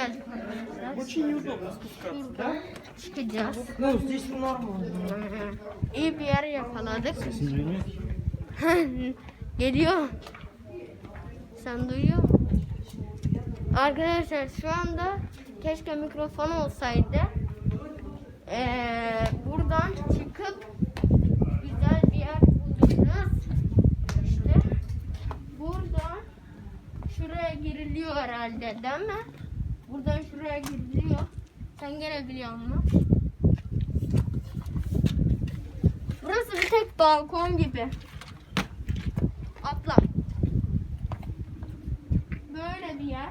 geldik arkadaşlar. Очень неудобно спускаться, Buradan çıkacağız. Ну, здесь нормально. İyi bir yer yakaladık. Sesini duymuyor ki. Geliyor. Sen duyuyor musun? Arkadaşlar şu anda keşke mikrofon olsaydı. Ee, buradan çıkıp güzel bir yer bulacağız. İşte buradan şuraya giriliyor herhalde değil mi? Buradan şuraya giriliyor. Sen gene biliyor musun? Burası bir tek balkon gibi. Atla. Böyle bir yer.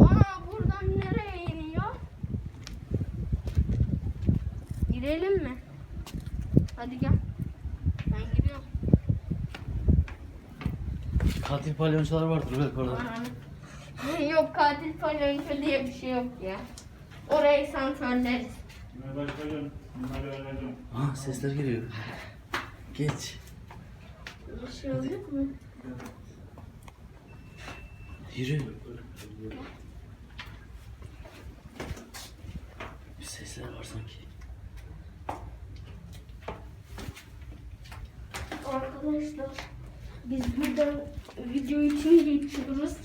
Ana buradan nereye iniyor? Girelim mi? Hadi gel. Ben giriyorum. Katil palyonçolar vardır belki orada. Yok katil palyonço diye bir şey yok ya. Orayı sansörleriz. Aha sesler geliyor. Geç. Bir şey olacak mı? Yürü. Bir sesler var sanki. Arkadaşlar biz buradan video için geçiyoruz.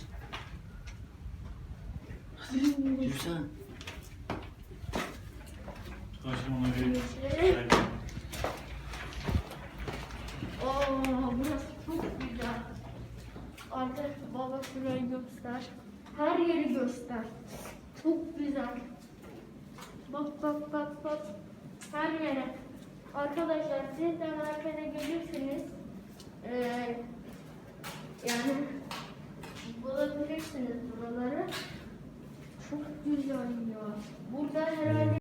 Yürüsene. Oo, burası çok güzel. Arkadaşlar baba şurayı göster. Her yeri göster. Çok güzel. Bak bak bak bak. Her yere. Arkadaşlar siz de arkada gelirsiniz. Ee, yani bulabilirsiniz buraları milyon diyor. Burada herhalde